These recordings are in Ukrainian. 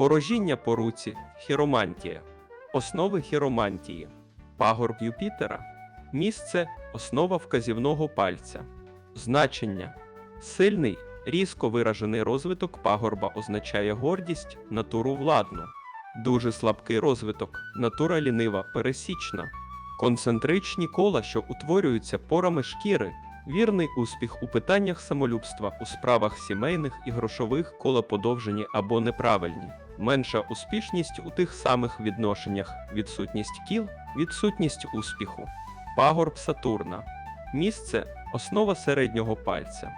Ворожіння по руці, хіромантія. Основи хіромантії. Пагорб Юпітера. Місце основа вказівного пальця. Значення. Сильний, різко виражений розвиток пагорба означає гордість, натуру владну. Дуже слабкий розвиток, натура лінива, пересічна. Концентричні кола, що утворюються порами шкіри, вірний успіх у питаннях самолюбства, у справах сімейних і грошових кола подовжені або неправильні. Менша успішність у тих самих відношеннях, відсутність кіл, відсутність успіху. Пагорб Сатурна. Місце основа середнього пальця.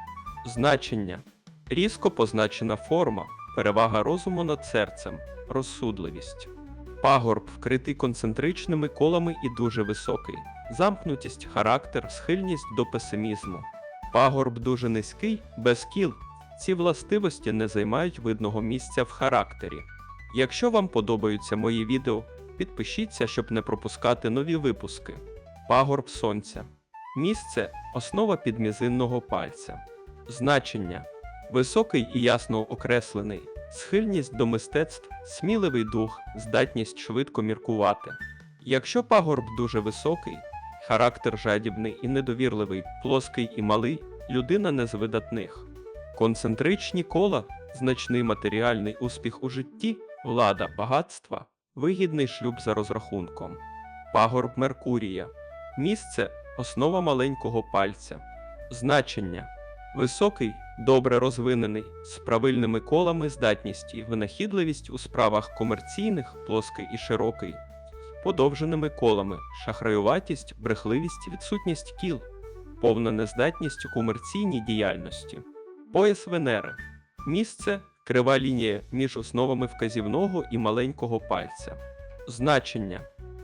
Значення. Різко позначена форма, перевага розуму над серцем, розсудливість. Пагорб вкритий концентричними колами і дуже високий. Замкнутість, характер, схильність до песимізму. Пагорб дуже низький, без кіл. Ці властивості не займають видного місця в характері. Якщо вам подобаються мої відео, підпишіться, щоб не пропускати нові випуски. Пагорб сонця. Місце основа підмізинного пальця. Значення високий і ясно окреслений, схильність до мистецтв, сміливий дух, здатність швидко міркувати. Якщо пагорб дуже високий, характер жадібний і недовірливий, плоский і малий, людина не з видатних. Концентричні кола, значний матеріальний успіх у житті, влада, багатства, вигідний шлюб за розрахунком. Пагорб Меркурія. Місце основа маленького пальця. Значення високий, добре розвинений, з правильними колами здатність і винахідливість у справах комерційних, плоский і широкий, подовженими колами, шахраюватість, брехливість, відсутність кіл, повна нездатність у комерційній діяльності. Пояс Венери. Місце крива лінія між основами вказівного і маленького пальця. Значення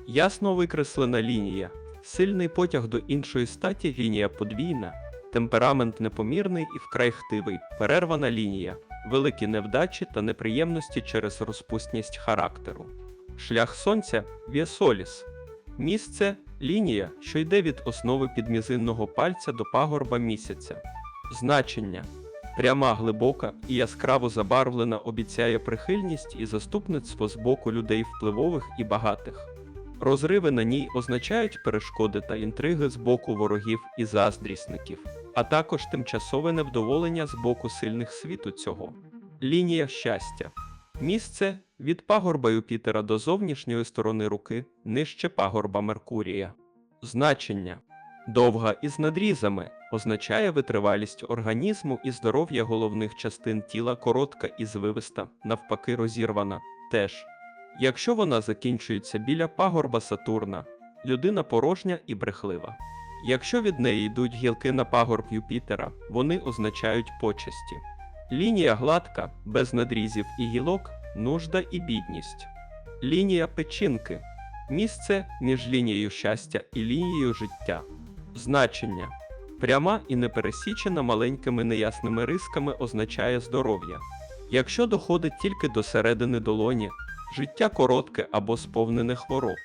ясно викреслена лінія, сильний потяг до іншої статі лінія подвійна, темперамент непомірний і вкрай хтивий, перервана лінія, великі невдачі та неприємності через розпусність характеру. Шлях сонця Віасоліс. Місце лінія, що йде від основи підмізинного пальця до пагорба місяця. Значення пряма, глибока і яскраво забарвлена обіцяє прихильність і заступництво з боку людей впливових і багатих. Розриви на ній означають перешкоди та інтриги з боку ворогів і заздрісників, а також тимчасове невдоволення з боку сильних світу цього. Лінія щастя. Місце від пагорба Юпітера до зовнішньої сторони руки нижче пагорба Меркурія. Значення довга із надрізами означає витривалість організму і здоров'я головних частин тіла коротка і звивиста, навпаки розірвана. Теж. Якщо вона закінчується біля пагорба Сатурна, людина порожня і брехлива. Якщо від неї йдуть гілки на пагорб Юпітера, вони означають почесті. Лінія гладка, без надрізів і гілок, нужда і бідність. Лінія печінки місце між лінією щастя і лінією життя. Значення пряма і непересічена маленькими неясними рисками означає здоров'я. Якщо доходить тільки до середини долоні, життя коротке або сповнене хвороб.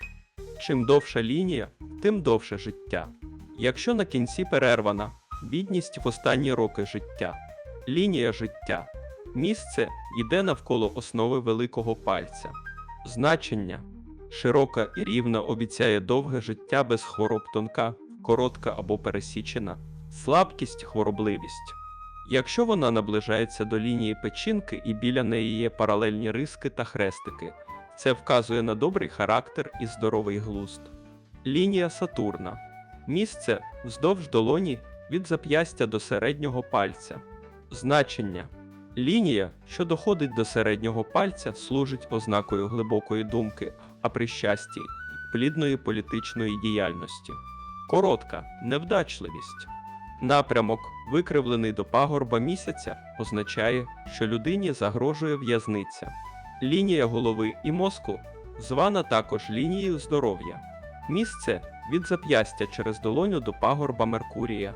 Чим довша лінія, тим довше життя. Якщо на кінці перервана, бідність в останні роки життя. Лінія життя. Місце йде навколо основи великого пальця. Значення широка і рівна обіцяє довге життя без хвороб тонка, коротка або пересічена, слабкість, хворобливість. Якщо вона наближається до лінії печінки і біля неї є паралельні риски та хрестики, це вказує на добрий характер і здоровий глузд. Лінія Сатурна місце вздовж долоні від зап'ястя до середнього пальця. Значення лінія, що доходить до середнього пальця, служить ознакою глибокої думки, а при щасті плідної політичної діяльності. Коротка невдачливість. Напрямок, викривлений до пагорба місяця, означає, що людині загрожує в'язниця. Лінія голови і мозку звана також лінією здоров'я. Місце від зап'ястя через долоню до пагорба Меркурія.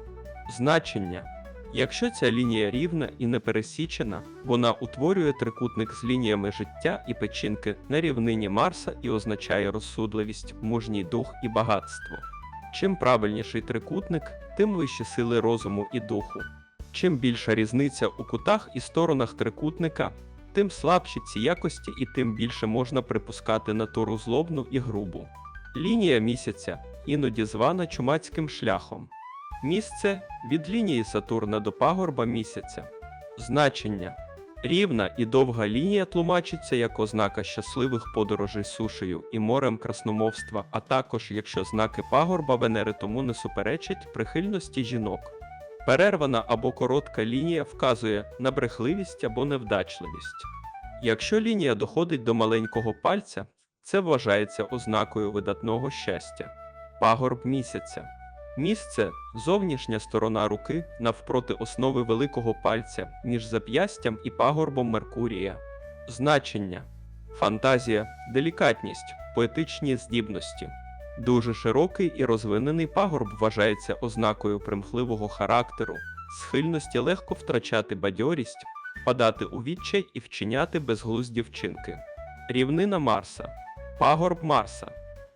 Значення. Якщо ця лінія рівна і не пересічена, вона утворює трикутник з лініями життя і печінки на рівнині Марса і означає розсудливість, мужній дух і багатство. Чим правильніший трикутник, тим вищі сили розуму і духу. Чим більша різниця у кутах і сторонах трикутника, тим слабші ці якості і тим більше можна припускати натуру злобну і грубу. Лінія місяця іноді звана чумацьким шляхом. Місце від лінії Сатурна до пагорба місяця. Значення рівна і довга лінія тлумачиться як ознака щасливих подорожей сушею і морем красномовства, а також якщо знаки пагорба Венери тому не суперечать прихильності жінок. Перервана або коротка лінія вказує на брехливість або невдачливість. Якщо лінія доходить до маленького пальця, це вважається ознакою видатного щастя. Пагорб місяця. Місце зовнішня сторона руки навпроти основи великого пальця між зап'ястям і пагорбом Меркурія. Значення фантазія, делікатність, поетичні здібності. Дуже широкий і розвинений пагорб вважається ознакою примхливого характеру, схильності легко втрачати бадьорість, впадати у відчай і вчиняти безглузді вчинки. Рівнина Марса. Пагорб Марса.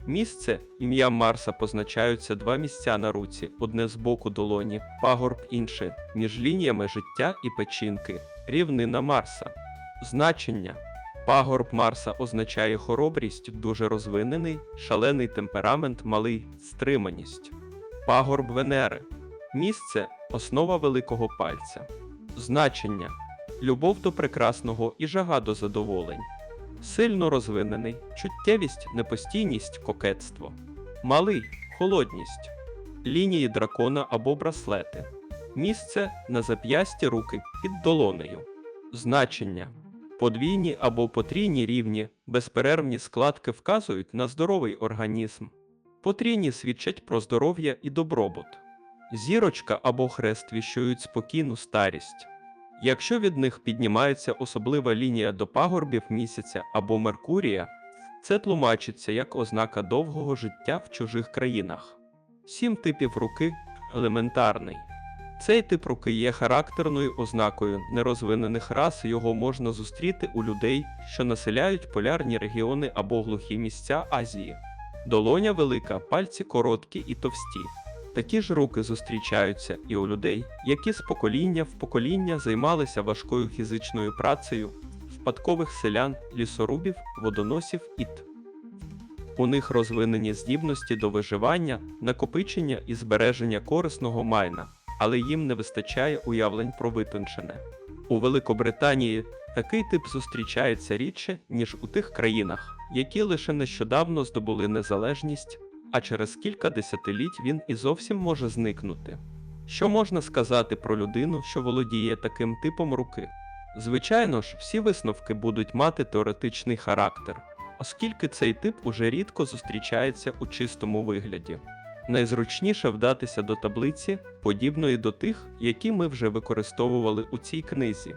Місце ім'ям Марса позначаються два місця на руці: одне з боку долоні, пагорб інше, між лініями життя і печінки. Рівнина Марса. Значення. Пагорб Марса означає хоробрість, дуже розвинений, шалений темперамент, малий стриманість. Пагорб Венери. Місце основа великого пальця. Значення. Любов до прекрасного і жага до задоволень. Сильно розвинений, чуттєвість, непостійність, кокетство. Малий холодність. Лінії дракона або браслети. Місце на зап'ясті руки під долонею. Значення. Подвійні або потрійні рівні, безперервні складки вказують на здоровий організм. Потрійні свідчать про здоров'я і добробут. Зірочка або хрест віщують спокійну старість. Якщо від них піднімається особлива лінія до пагорбів місяця або Меркурія, це тлумачиться як ознака довгого життя в чужих країнах. Сім типів руки елементарний. Цей тип руки є характерною ознакою нерозвинених рас, його можна зустріти у людей, що населяють полярні регіони або глухі місця Азії. Долоня велика, пальці короткі і товсті. Такі ж руки зустрічаються і у людей, які з покоління в покоління займалися важкою фізичною працею, впадкових селян, лісорубів, водоносів і т. У них розвинені здібності до виживання, накопичення і збереження корисного майна, але їм не вистачає уявлень про витончене. У Великобританії такий тип зустрічається рідше, ніж у тих країнах, які лише нещодавно здобули незалежність, а через кілька десятиліть він і зовсім може зникнути. Що можна сказати про людину, що володіє таким типом руки? Звичайно ж, всі висновки будуть мати теоретичний характер, оскільки цей тип уже рідко зустрічається у чистому вигляді. Найзручніше вдатися до таблиці, подібної до тих, які ми вже використовували у цій книзі.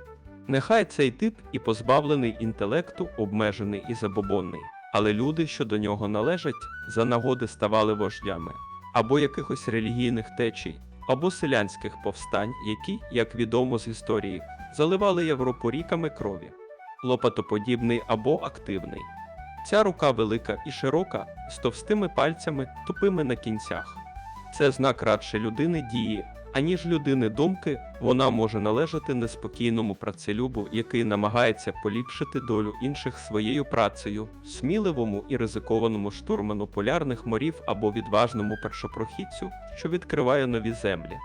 Нехай цей тип і позбавлений інтелекту, обмежений і забобонний, але люди, що до нього належать, за нагоди ставали вождями, або якихось релігійних течій, або селянських повстань, які, як відомо з історії, заливали Європу ріками крові, лопатоподібний або активний. Ця рука велика і широка, з товстими пальцями, тупими на кінцях. Це знак радше людини дії, аніж людини думки, вона може належати неспокійному працелюбу, який намагається поліпшити долю інших своєю працею, сміливому і ризикованому штурману полярних морів або відважному першопрохідцю, що відкриває нові землі.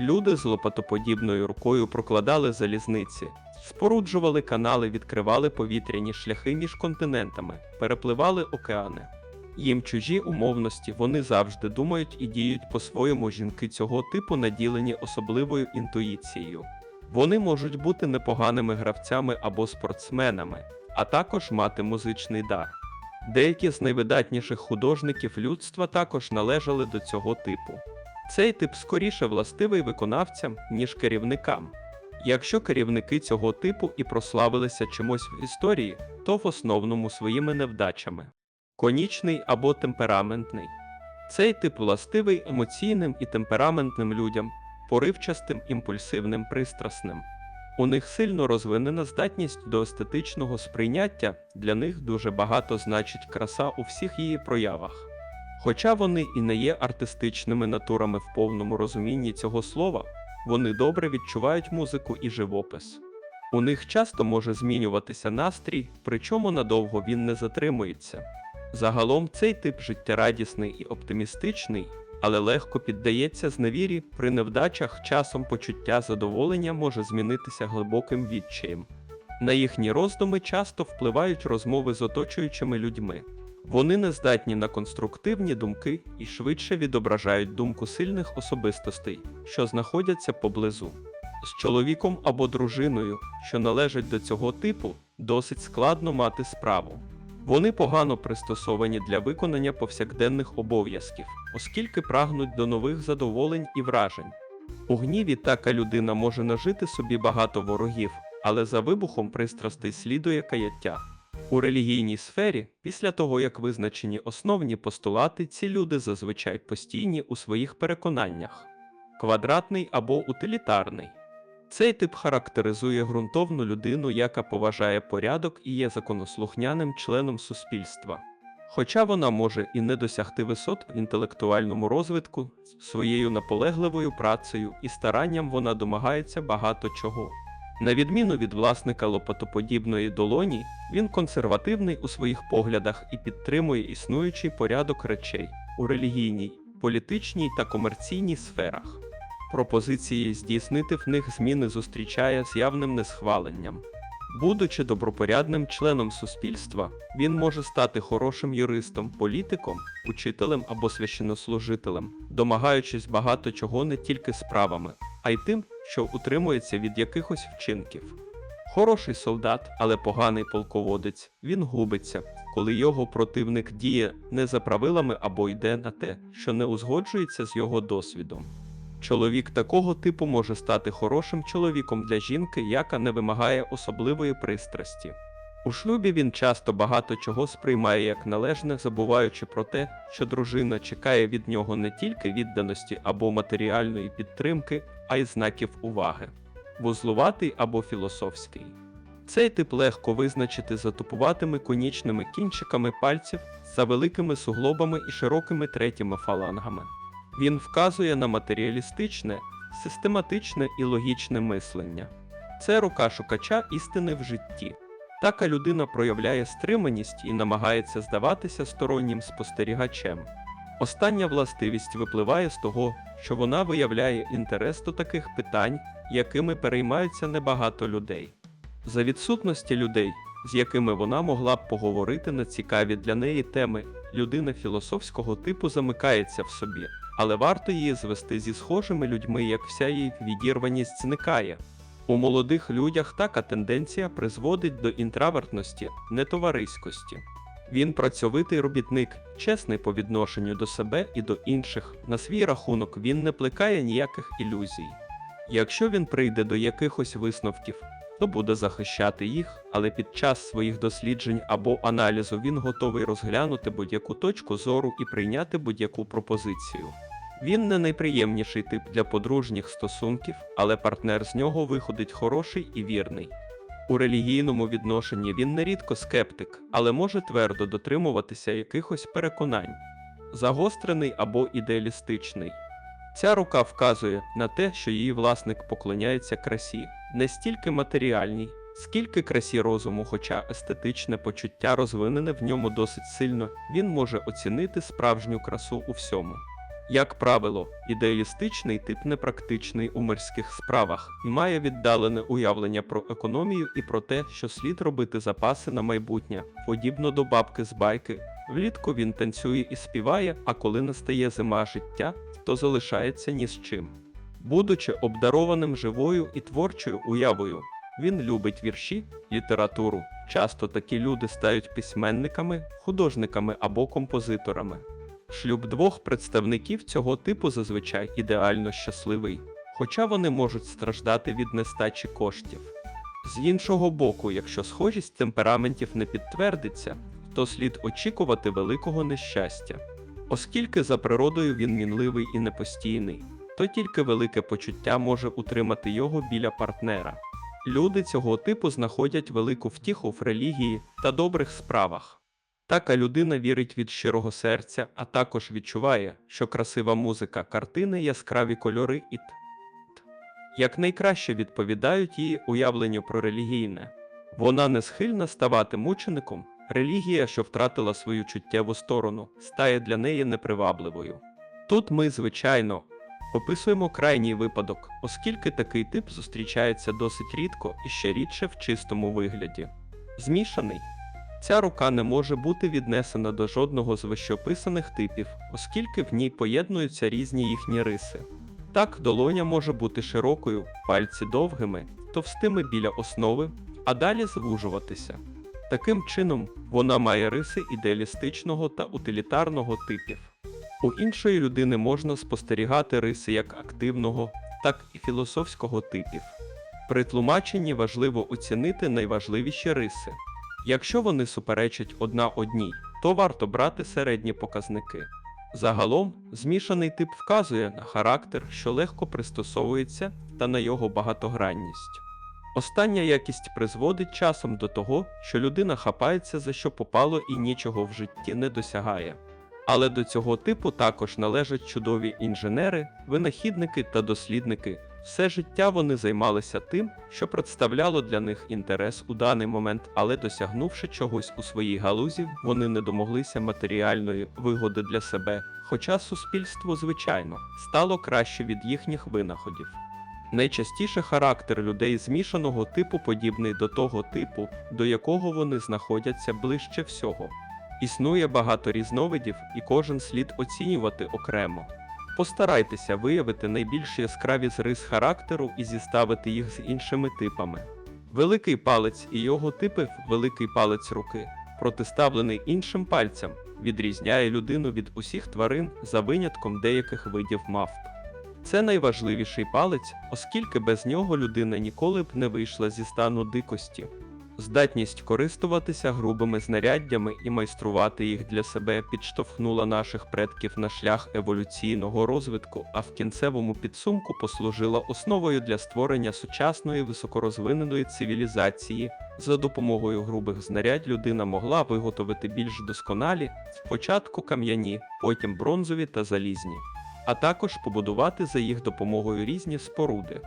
Люди з лопатоподібною рукою прокладали залізниці, споруджували канали, відкривали повітряні шляхи між континентами, перепливали океани. Їм чужі умовності вони завжди думають і діють по-своєму жінки цього типу наділені особливою інтуїцією. Вони можуть бути непоганими гравцями або спортсменами, а також мати музичний дар. Деякі з найвидатніших художників людства також належали до цього типу. Цей тип скоріше властивий виконавцям, ніж керівникам. Якщо керівники цього типу і прославилися чимось в історії, то в основному своїми невдачами. Конічний або темпераментний. Цей тип властивий емоційним і темпераментним людям, поривчастим, імпульсивним, пристрасним. У них сильно розвинена здатність до естетичного сприйняття, для них дуже багато значить краса у всіх її проявах. Хоча вони і не є артистичними натурами в повному розумінні цього слова, вони добре відчувають музику і живопис. У них часто може змінюватися настрій, причому надовго він не затримується. Загалом цей тип життєрадісний і оптимістичний, але легко піддається зневірі при невдачах часом почуття задоволення може змінитися глибоким відчаєм. На їхні роздуми часто впливають розмови з оточуючими людьми. Вони не здатні на конструктивні думки і швидше відображають думку сильних особистостей, що знаходяться поблизу. З чоловіком або дружиною, що належать до цього типу, досить складно мати справу. Вони погано пристосовані для виконання повсякденних обов'язків, оскільки прагнуть до нових задоволень і вражень. У гніві така людина може нажити собі багато ворогів, але за вибухом пристрастей слідує каяття. У релігійній сфері, після того як визначені основні постулати, ці люди зазвичай постійні у своїх переконаннях квадратний або утилітарний. Цей тип характеризує ґрунтовну людину, яка поважає порядок і є законослухняним членом суспільства. Хоча вона може і не досягти висот в інтелектуальному розвитку, своєю наполегливою працею і старанням вона домагається багато чого. На відміну від власника лопатоподібної долоні, він консервативний у своїх поглядах і підтримує існуючий порядок речей у релігійній, політичній та комерційній сферах. Пропозиції здійснити в них зміни зустрічає з явним несхваленням. Будучи добропорядним членом суспільства, він може стати хорошим юристом, політиком, учителем або священнослужителем, домагаючись багато чого не тільки справами, а й тим, що утримується від якихось вчинків. Хороший солдат, але поганий полководець, він губиться, коли його противник діє не за правилами або йде на те, що не узгоджується з його досвідом. Чоловік такого типу може стати хорошим чоловіком для жінки, яка не вимагає особливої пристрасті. У шлюбі він часто багато чого сприймає як належне, забуваючи про те, що дружина чекає від нього не тільки відданості або матеріальної підтримки, а й знаків уваги. Вузлуватий або філософський. Цей тип легко визначити за тупуватими конічними кінчиками пальців, за великими суглобами і широкими третіми фалангами. Він вказує на матеріалістичне, систематичне і логічне мислення. Це рука шукача істини в житті. Така людина проявляє стриманість і намагається здаватися стороннім спостерігачем. Остання властивість випливає з того, що вона виявляє інтерес до таких питань, якими переймаються небагато людей. За відсутності людей, з якими вона могла б поговорити на цікаві для неї теми, людина філософського типу замикається в собі, але варто її звести зі схожими людьми, як вся її відірваність зникає. У молодих людях така тенденція призводить до інтравертності, нетовариськості. Він працьовитий робітник, чесний по відношенню до себе і до інших. На свій рахунок він не плекає ніяких ілюзій. Якщо він прийде до якихось висновків, то буде захищати їх, але під час своїх досліджень або аналізу він готовий розглянути будь-яку точку зору і прийняти будь-яку пропозицію. Він не найприємніший тип для подружніх стосунків, але партнер з нього виходить хороший і вірний. У релігійному відношенні він нерідко скептик, але може твердо дотримуватися якихось переконань, загострений або ідеалістичний. Ця рука вказує на те, що її власник поклоняється красі, не стільки матеріальній, скільки красі розуму, хоча естетичне почуття розвинене в ньому досить сильно, він може оцінити справжню красу у всьому. Як правило, ідеалістичний тип непрактичний у мирських справах і має віддалене уявлення про економію і про те, що слід робити запаси на майбутнє, подібно до бабки з байки. Влітку він танцює і співає, а коли настає зима життя, то залишається ні з чим. Будучи обдарованим живою і творчою уявою, він любить вірші, літературу. Часто такі люди стають письменниками, художниками або композиторами. Шлюб двох представників цього типу зазвичай ідеально щасливий, хоча вони можуть страждати від нестачі коштів. З іншого боку, якщо схожість темпераментів не підтвердиться, то слід очікувати великого нещастя. Оскільки за природою він мінливий і непостійний, то тільки велике почуття може утримати його біля партнера. Люди цього типу знаходять велику втіху в релігії та добрих справах. Така людина вірить від щирого серця, а також відчуває, що красива музика, картини, яскраві кольори і т. якнайкраще відповідають її уявленню про релігійне. Вона не схильна ставати мучеником. Релігія, що втратила свою чуттєву сторону, стає для неї непривабливою. Тут ми, звичайно, описуємо крайній випадок, оскільки такий тип зустрічається досить рідко і ще рідше в чистому вигляді. Змішаний. Ця рука не може бути віднесена до жодного з вищеописаних типів, оскільки в ній поєднуються різні їхні риси. Так, долоня може бути широкою, пальці довгими, товстими біля основи, а далі звужуватися. Таким чином, вона має риси ідеалістичного та утилітарного типів. У іншої людини можна спостерігати риси як активного, так і філософського типів. При тлумаченні важливо оцінити найважливіші риси. Якщо вони суперечать одна одній, то варто брати середні показники. Загалом, змішаний тип вказує на характер, що легко пристосовується, та на його багатогранність. Остання якість призводить часом до того, що людина хапається за що попало і нічого в житті не досягає. Але до цього типу також належать чудові інженери, винахідники та дослідники. Все життя вони займалися тим, що представляло для них інтерес у даний момент, але досягнувши чогось у своїй галузі, вони не домоглися матеріальної вигоди для себе, хоча суспільству, звичайно, стало краще від їхніх винаходів. Найчастіше характер людей змішаного типу подібний до того типу, до якого вони знаходяться ближче всього. Існує багато різновидів, і кожен слід оцінювати окремо. Постарайтеся виявити найбільш яскраві з рис характеру і зіставити їх з іншими типами. Великий палець і його типи великий палець руки, протиставлений іншим пальцям, відрізняє людину від усіх тварин за винятком деяких видів мавп. Це найважливіший палець, оскільки без нього людина ніколи б не вийшла зі стану дикості. Здатність користуватися грубими знаряддями і майструвати їх для себе підштовхнула наших предків на шлях еволюційного розвитку, а в кінцевому підсумку послужила основою для створення сучасної високорозвиненої цивілізації. За допомогою грубих знарядь людина могла виготовити більш досконалі, спочатку кам'яні, потім бронзові та залізні, а також побудувати за їх допомогою різні споруди.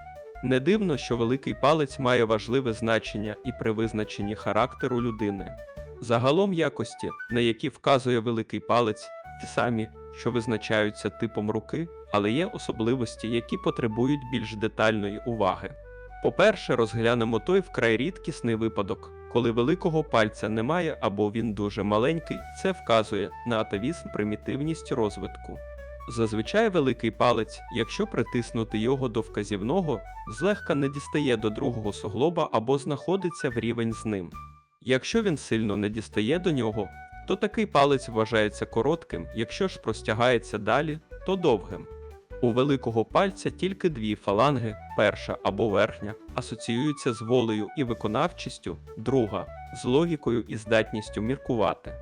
Не дивно, що великий палець має важливе значення і при визначенні характеру людини. Загалом якості, на які вказує великий палець, ті самі, що визначаються типом руки, але є особливості, які потребують більш детальної уваги. По-перше, розглянемо той вкрай рідкісний випадок, коли великого пальця немає або він дуже маленький, це вказує на атавізм примітивність розвитку. Зазвичай великий палець, якщо притиснути його до вказівного, злегка не дістає до другого суглоба або знаходиться в рівень з ним. Якщо він сильно не дістає до нього, то такий палець вважається коротким, якщо ж простягається далі, то довгим. У великого пальця тільки дві фаланги, перша або верхня, асоціюються з волею і виконавчістю, друга з логікою і здатністю міркувати.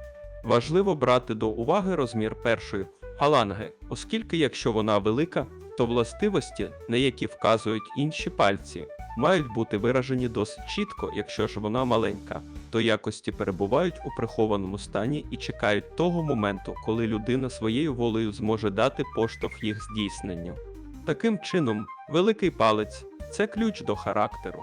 Важливо брати до уваги розмір першої фаланги, оскільки якщо вона велика, то властивості, на які вказують інші пальці, мають бути виражені досить чітко, якщо ж вона маленька, то якості перебувають у прихованому стані і чекають того моменту, коли людина своєю волею зможе дати поштовх їх здійсненню. Таким чином, великий палець це ключ до характеру.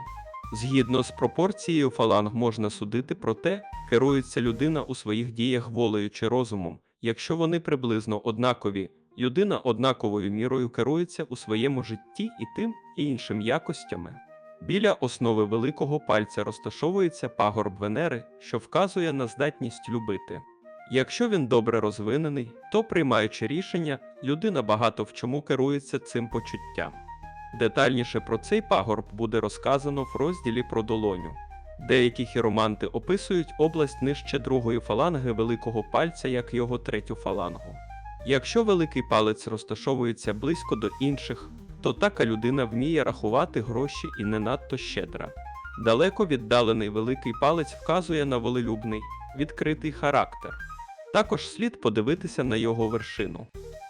Згідно з пропорцією фаланг можна судити про те, керується людина у своїх діях волею чи розумом. Якщо вони приблизно однакові, людина однаковою мірою керується у своєму житті і тим і іншим якостями. Біля основи великого пальця розташовується пагорб Венери, що вказує на здатність любити. Якщо він добре розвинений, то приймаючи рішення, людина багато в чому керується цим почуттям. Детальніше про цей пагорб буде розказано в розділі про долоню. Деякі хіроманти описують область нижче другої фаланги великого пальця як його третю фалангу. Якщо великий палець розташовується близько до інших, то така людина вміє рахувати гроші і не надто щедра. Далеко віддалений великий палець вказує на волелюбний, відкритий характер. Також слід подивитися на його вершину.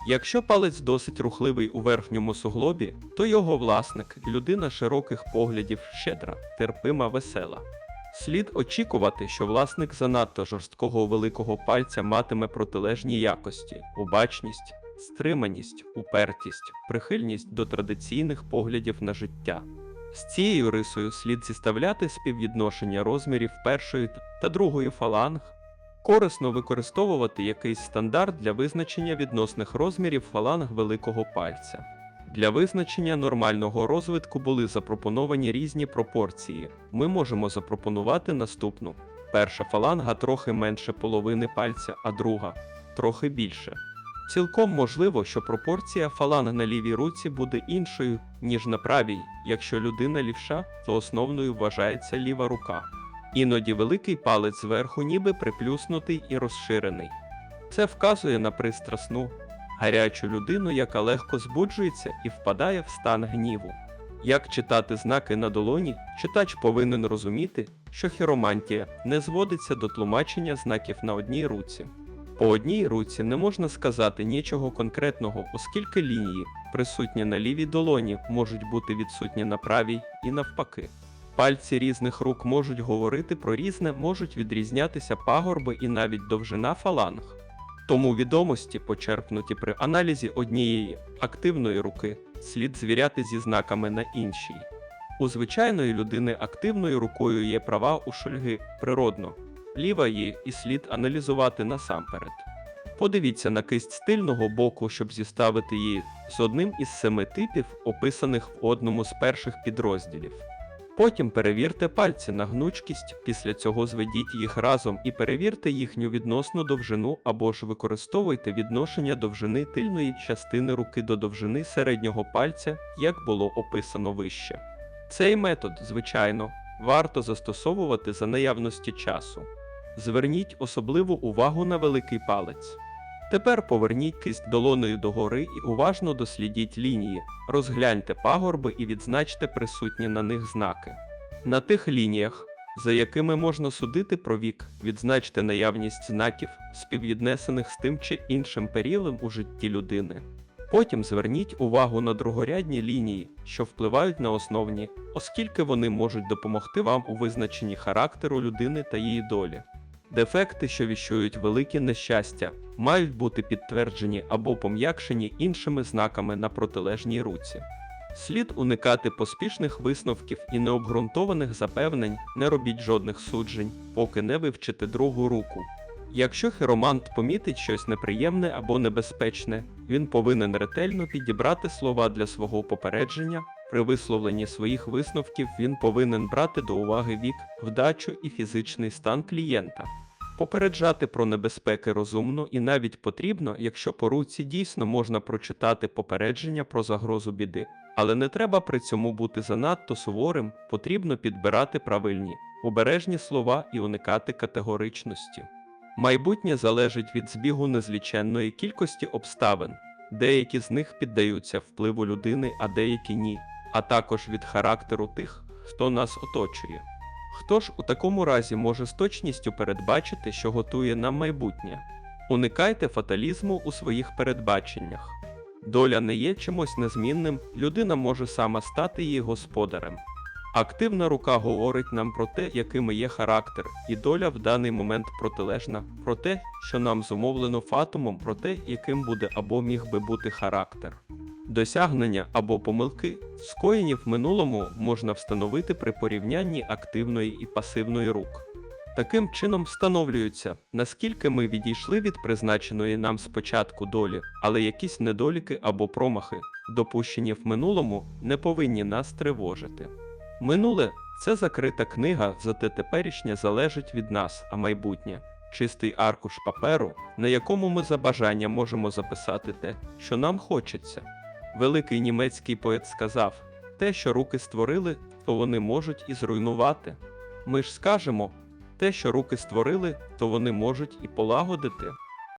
Якщо палець досить рухливий у верхньому суглобі, то його власник людина широких поглядів, щедра, терпима, весела. Слід очікувати, що власник занадто жорсткого великого пальця матиме протилежні якості, обачність, стриманість, упертість, прихильність до традиційних поглядів на життя. З цією рисою слід зіставляти співвідношення розмірів першої та другої фаланг. Корисно використовувати якийсь стандарт для визначення відносних розмірів фаланг великого пальця. Для визначення нормального розвитку були запропоновані різні пропорції. Ми можемо запропонувати наступну: перша фаланга трохи менше половини пальця, а друга трохи більше. Цілком можливо, що пропорція фаланг на лівій руці буде іншою, ніж на правій. Якщо людина лівша, то основною вважається ліва рука. Іноді великий палець зверху ніби приплюснутий і розширений. Це вказує на пристрасну, гарячу людину, яка легко збуджується і впадає в стан гніву. Як читати знаки на долоні, читач повинен розуміти, що хіромантія не зводиться до тлумачення знаків на одній руці. По одній руці не можна сказати нічого конкретного, оскільки лінії, присутні на лівій долоні, можуть бути відсутні на правій і навпаки. Пальці різних рук можуть говорити про різне, можуть відрізнятися пагорби і навіть довжина фаланг. Тому відомості, почерпнуті при аналізі однієї активної руки, слід звіряти зі знаками на іншій. У звичайної людини активною рукою є права у шульги природно, ліва є і слід аналізувати насамперед. Подивіться на кисть з тильного боку, щоб зіставити її з одним із семи типів, описаних в одному з перших підрозділів. Потім перевірте пальці на гнучкість, після цього зведіть їх разом і перевірте їхню відносну довжину або ж використовуйте відношення довжини тильної частини руки до довжини середнього пальця, як було описано вище. Цей метод, звичайно, варто застосовувати за наявності часу. Зверніть особливу увагу на великий палець. Тепер поверніть кисть долоною догори і уважно дослідіть лінії, розгляньте пагорби і відзначте присутні на них знаки. На тих лініях, за якими можна судити про вік, відзначте наявність знаків, співвіднесених з тим чи іншим періодом у житті людини. Потім зверніть увагу на другорядні лінії, що впливають на основні, оскільки вони можуть допомогти вам у визначенні характеру людини та її долі. Дефекти, що віщують великі нещастя, мають бути підтверджені або пом'якшені іншими знаками на протилежній руці. Слід уникати поспішних висновків і необґрунтованих запевнень, не робіть жодних суджень, поки не вивчите другу руку. Якщо хіромант помітить щось неприємне або небезпечне, він повинен ретельно підібрати слова для свого попередження. При висловленні своїх висновків він повинен брати до уваги вік, вдачу і фізичний стан клієнта. Попереджати про небезпеки розумно і навіть потрібно, якщо по руці дійсно можна прочитати попередження про загрозу біди. Але не треба при цьому бути занадто суворим, потрібно підбирати правильні, обережні слова і уникати категоричності. Майбутнє залежить від збігу незліченної кількості обставин, деякі з них піддаються впливу людини, а деякі ні, а також від характеру тих, хто нас оточує. Хто ж у такому разі може з точністю передбачити, що готує нам майбутнє? Уникайте фаталізму у своїх передбаченнях. Доля не є чимось незмінним, людина може сама стати її господарем. Активна рука говорить нам про те, якими є характер, і доля в даний момент протилежна, про те, що нам зумовлено фатумом, про те, яким буде або міг би бути характер. Досягнення або помилки, скоєні в минулому, можна встановити при порівнянні активної і пасивної рук. Таким чином встановлюється, наскільки ми відійшли від призначеної нам спочатку долі, але якісь недоліки або промахи, допущені в минулому, не повинні нас тривожити. Минуле це закрита книга, зате теперішнє залежить від нас, а майбутнє чистий аркуш паперу, на якому ми за бажання можемо записати те, що нам хочеться. Великий німецький поет сказав: те, що руки створили, то вони можуть і зруйнувати. Ми ж скажемо, те, що руки створили, то вони можуть і полагодити.